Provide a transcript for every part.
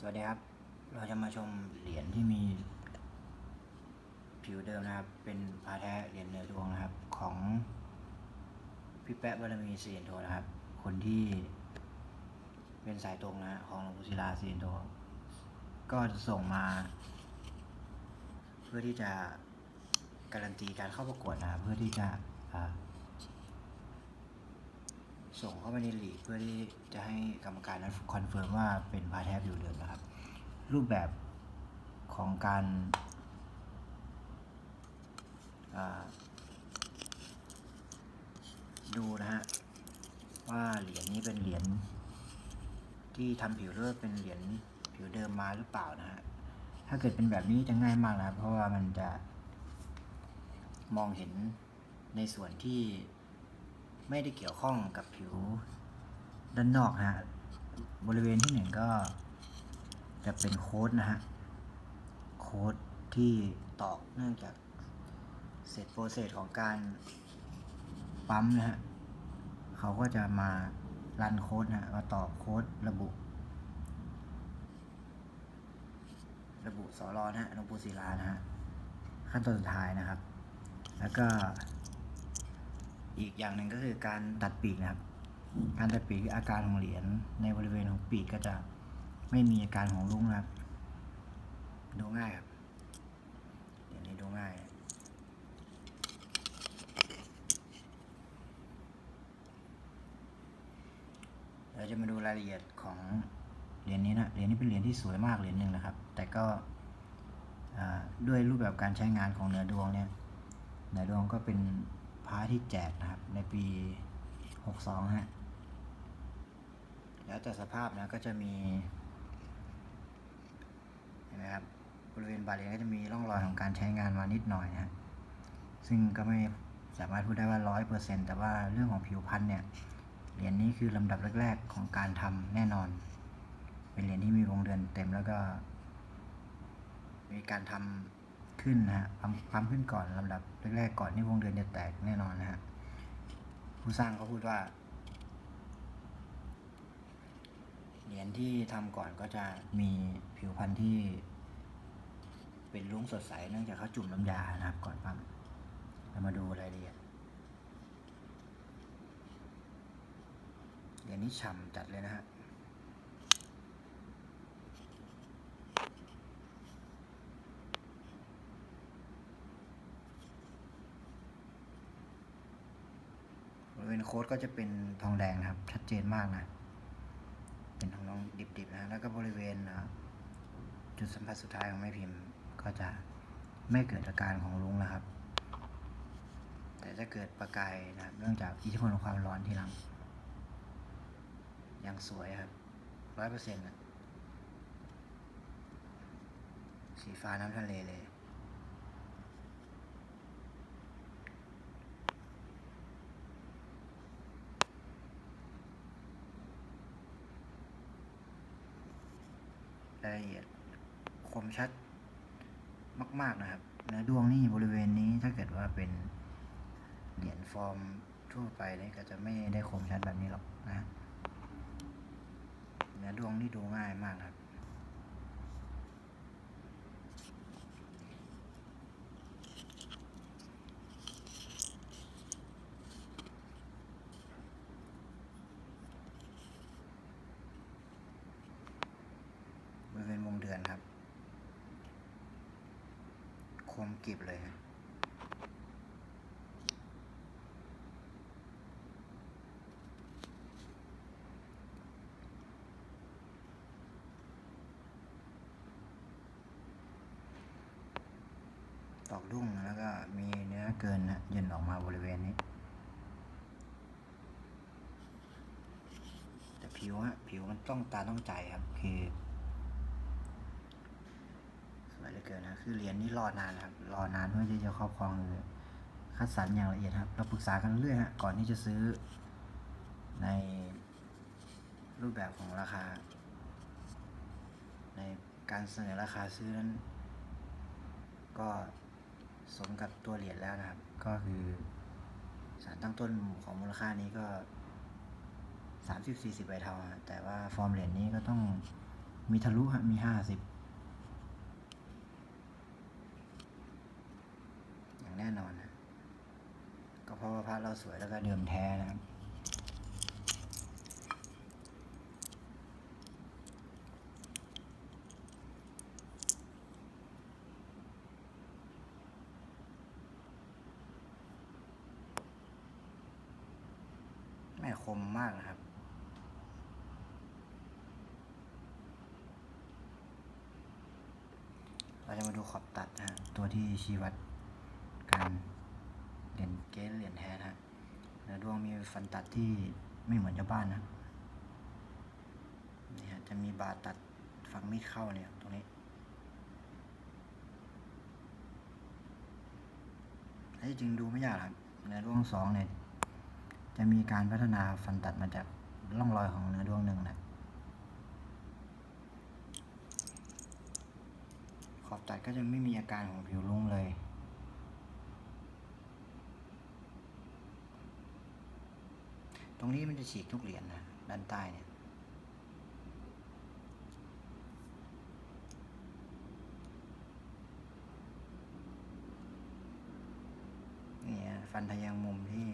สวัสดีครับ เราจะมาชมเหรียญที่มีผิวเดิมนะครับ เป็นพาแท้เหรียญเนื้อดวงนะครับ ของพี่แป๊ะบารมีเสียนโทนะครับ คนที่เป็นสายตรงนะของหลวงปู่ศิลาเสียนโทก็จะส่งมา เพื่อที่จะการันตีการเข้าประกวดนะเพื่อที่จะ ส่งเข้าไปในลีกเพื่อที่จะให้กรรมการนั้นคอนเฟิร์มว่าเป็นพาแทบอยู่เดิมนะครับ รูปแบบของการดูนะฮะว่าเหรียญนี้เป็นเหรียญที่ทำผิวหรือว่าเป็นเหรียญผิวเดิมมาหรือเปล่านะฮะถ้าเกิดเป็นแบบนี้จะง่ายมากนะครับเพราะว่ามันจะมองเห็นในส่วนที่ ไม่ได้เกี่ยวข้องกับผิวด้านนอกนะฮะ บริเวณที่หนึ่งก็จะเป็นโค้ดนะฮะ โค้ดที่ตอกเนื่องจากเสร็จโปรเซสของการปั๊มนะฮะ เขาก็จะมารันโค้ดนะฮะมาตอกโค้ดระบุ ระบุสอรอนะฮะหลวงปู่ศิลานะฮะ ขั้นตอนสุดท้ายนะครับ แล้วก็ อีกอย่างหนึ่งก็คือการตัดปีกนะครับ การตัดปีกคืออาการของเหรียญในบริเวณของปีกก็จะไม่มีอาการของรุ้งนะครับ ดูง่ายครับเหรียญนี้ดูง่าย เราจะมาดูรายละเอียดของเหรียญนี้นะ เหรียญนี้เป็นเหรียญที่สวยมากเหรียญหนึ่งนะครับ แต่ก็ด้วยรูปแบบการใช้งานของเนื้อดวงเนี่ยเนื้อดวงก็เป็น พระที่แจกนะครับ ในปี 62ฮะแล้วแต่สภาพนะก็จะมีเห็นไหมครับบริเวณบาเหรียญก็จะมีร่องรอยของการใช้งานมานิดหน่อยนะฮะซึ่งก็ไม่สามารถพูดได้ว่าร้อยเปอร์เซ็นแต่ว่าเรื่องของผิวพันธุ์เนี่ยเหรียญนี้คือลำดับแรก ๆ ของการทำแน่นอน เป็นเหรียญที่มีวงเดือนเต็มแล้วก็ มีการทำ ขึ้นนะฮะปั๊มปั๊มขึ้นก่อนลำดับแรกๆก่อนที่วงเดือนจะแตกแน่นอนนะฮะผู้สร้างเขาพูดว่าเหรียญที่ทำก่อนก็จะมีผิวพันธุ์ที่ เป็นรุ้งสดใสเนื่องจากเขาจุ่มน้ำยานะครับก่อนปั๊มเรามาดูรายละเอียดเหรียญนี้ฉ่ำจัดเลยนะฮะ บ ริเวณโค้ดก็จะเป็นทองแดงนะครับ ชัดเจนมากนะ เป็นทองน้องดิบๆนะ แล้วก็บริเวณจุดสัมผัสสุดท้ายของแม่พิมพ์ ก็จะไม่เกิดอาการของรุ้งนะครับ แต่จะเกิดประกายนะครับ เนื่องจากอิทธิพลของความร้อนที่ลังยังสวยครับร้อยเปอร์เซ็นต์สีฟ้าน้ำทะเลเลย รายละเอียดคมชัดมาก ๆนะครับเนื้อดวงนี่บริเวณนี้ถ้าเกิดว่าเป็นเหรียญฟอร์มทั่วไปนี่ก็จะไม่ได้คมชัดแบบนี้หรอกนะเนื้อดวงนี่ดูง่ายมากครับริเวณวงเดือนครับ คมกริบเลยฮะตอกดุ้งแล้วก็มีเนื้อเกินนะยืนออกมาบริเวณนี้ แต่ผิวฮะผิวมันต้องตาต้องใจครับคือ เหลือเกินนะคือเหรียญนี้รอนานครับรอนานเพื่อที่จะครอบครองเลยคัดสรรอย่างละเอียดครับ เราปรึกษากันเรื่อยฮะก่อนที่จะซื้อในรูปแบบของราคา ในการเสนอราคาซื้อนั้น ก็สมกับตัวเหรียญแล้วนะครับ ก็คือสารตั้งต้นของมูลค่านี้ก็30-40ใบเทาแต่ว่าฟอร์มเหรียญนี้ก็ต้องมีทะลุมีห้าสิบอย่าง แน่นอนนะก็เพราะว่าพระเราสวยแล้วก็เดิมแท้นะครับแม่คมมากนะครับ เราจะมาดูขอบตัดนะตัวที่ชี้วัด การเหรียญเกสเหรียญแท้นะฮะเนื้อดวงมีฟันตัดที่ไม่เหมือนชาวบ้านนะนี่ฮะจะมีบาดตัดฝังมีดเข้าเนี่ยตรงนี้ไอ้จริงดูไม่ยากครับเนื้อดวงสองเนี่ยจะมีการพัฒนาฟันตัดมาจากร่องรอยของเนื้อดวงหนึ่งนะขอบตัดก็จะไม่มีอาการของผิวรุ้งเลย ตรงนี้มันจะฉีกทุกเหรียญนะด้านใต้เนี่ยนี่ฮะฟันทะแยงมุมที่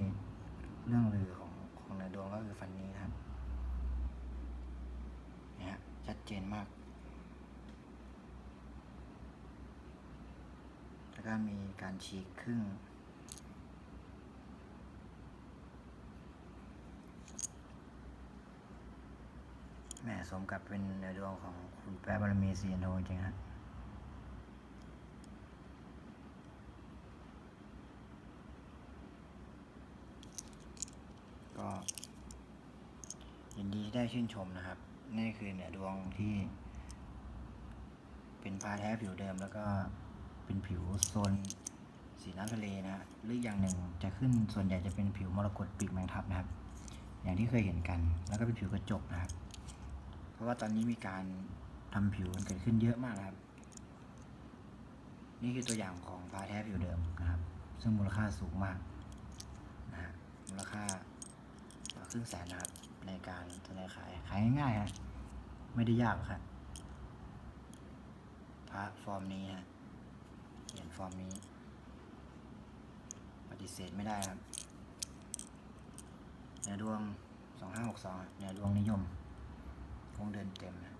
เรื่องลือของของเนื้อดวงก็คือฟันนี้นะครับเนี่ยฮะชัดเจนมาก แล้วก็มีการฉีกครึ่ง แหม่ สมกับเป็นเนื้อดวงของคุณแปะบารมีเซียนโทจริงฮะก็ยินดีที่ได้ชื่นชมนะครับ นี่คือเนื้อดวงที่ เป็นพาแท้ผิวเดิมแล้วก็เป็นผิวโซนสีน้ำทะเลนะฮะหรืออย่างหนึ่งจะขึ้นส่วนใหญ่จะเป็นผิวมรกตปีกแมงทับนะครับ อย่างที่เคยเห็นกัน แล้วก็เป็นผิวกระจกนะครับ ราะว่าตอนนี้มีการทำผิวกันเกิดขึ้นเยอะมากครับ นี่คือตัวอย่างของพาแท้ผิวเดิมนะครับ ซึ่งมูลค่าสูงมากนะฮะมูลค่าครึ่งแสนนะครับ ในการเสนอขายขายง่ายๆฮะไม่ได้ยากครับพระฟอร์มนี้ฮะเหรียญฟอร์มนี้ ปฏิเสธไม่ได้ครับเนื้อดวง 2562เนื้อดวงนิยม วงเดินเต็มนะ